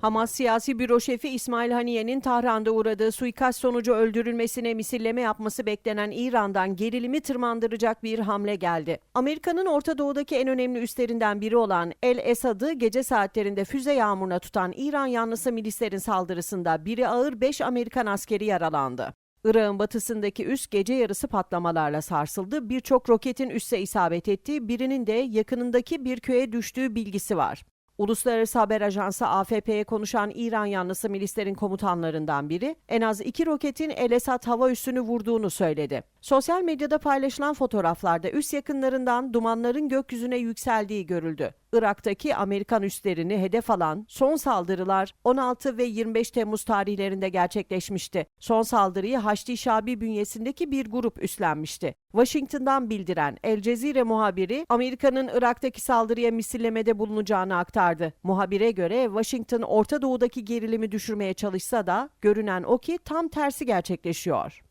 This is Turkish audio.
Hamas siyasi büro şefi İsmail Haniye'nin Tahran'da uğradığı suikast sonucu öldürülmesine misilleme yapması beklenen İran'dan gerilimi tırmandıracak bir hamle geldi. Amerika'nın Orta Doğu'daki en önemli üslerinden biri olan El Esad'ı gece saatlerinde füze yağmuruna tutan İran yanlısı milislerin saldırısında biri ağır 5 Amerikan askeri yaralandı. Irak'ın batısındaki üs gece yarısı patlamalarla sarsıldı. Birçok roketin üsse isabet ettiği, birinin de yakınındaki bir köye düştüğü bilgisi var. Uluslararası Haber Ajansı AFP'ye konuşan İran yanlısı milislerin komutanlarından biri en az iki roketin El Esad hava üssünü vurduğunu söyledi. Sosyal medyada paylaşılan fotoğraflarda üs yakınlarından dumanların gökyüzüne yükseldiği görüldü. Irak'taki Amerikan üslerini hedef alan son saldırılar 16 ve 25 Temmuz tarihlerinde gerçekleşmişti. Son saldırıyı Haçlı Şabi bünyesindeki bir grup üstlenmişti. Washington'dan bildiren El Cezire muhabiri Amerika'nın Irak'taki saldırıya misillemede bulunacağını aktardı. Muhabire göre Washington Orta Doğu'daki gerilimi düşürmeye çalışsa da görünen o ki tam tersi gerçekleşiyor.